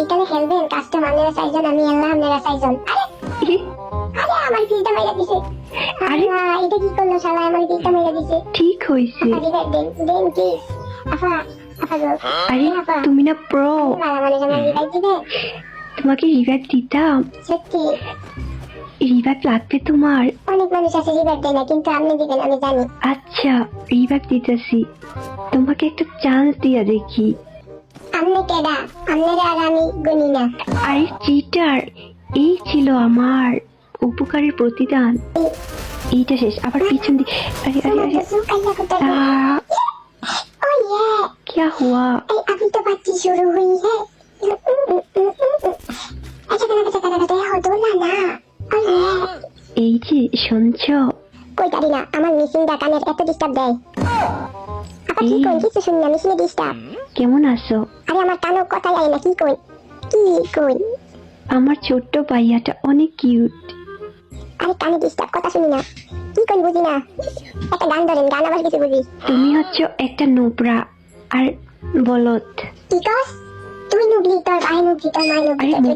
বিকালে খেলবেন কাস্টম আপনারা চাইজন আমি আল্লাহ আপনারা চাইজন আরে আরে আমার ফিলটা মেরে দিছে। আরে? এটা কি করল শালা আমার ফিলটা মেরে দিছে। ঠিক দিবেন দেন দেন প্লিজ আপা আপা গো আরে তুমি না প্রো ভালো মানুষ আমার রিভাইভ দিবে তোমাকে রিভাইভ দিতাম। সত্যি। রিভাইভ লাগবে তোমার অনেক মানুষ আছে রিভাইভ দেয় না কিন্তু আপনি দিবেন আমি জানি। আচ্ছা রিভাইভ দিতেছি। তোমাকে একটা চান্স দিয়া দেখি। আপনি কেডা আপনারা আর আমি গুনি না আরে চিটার এই ছিল আমার উপকারের প্রতিদান এইটা শেষ আবার পিছন দিয়ে আরে আরে আরে सुकाइया कुत्ता आ, ओ ये क्या हुआ ए, अभी तो बातचीत शुरू हुई है अच्छा करा अच्छा करा तो हो दो ना ना ओ ये এই যে শুনছ কই জানি না আমার মিসিং দা কানের এত ডিস্টার্ব দেয় আপা কি কই কিছু শুনি না ডিস্টার্ব। কেমন আছো? আরে আমার কানো কথাই আয় না কি কই? কি কই? আমার ছোট্ট ভাইয়াটা অনেক কিউট আরে কানে ডিস্টার্ব কথা শুনি না। কি কই বুঝি না? একটা গান ধরেন গান আবার কিছু বুঝি। তুমি হচ্ছে একটা নোবরা আর বলত কি কস? তুই নুবলি তোর ভাই নুবলি তোর মাই নুবলি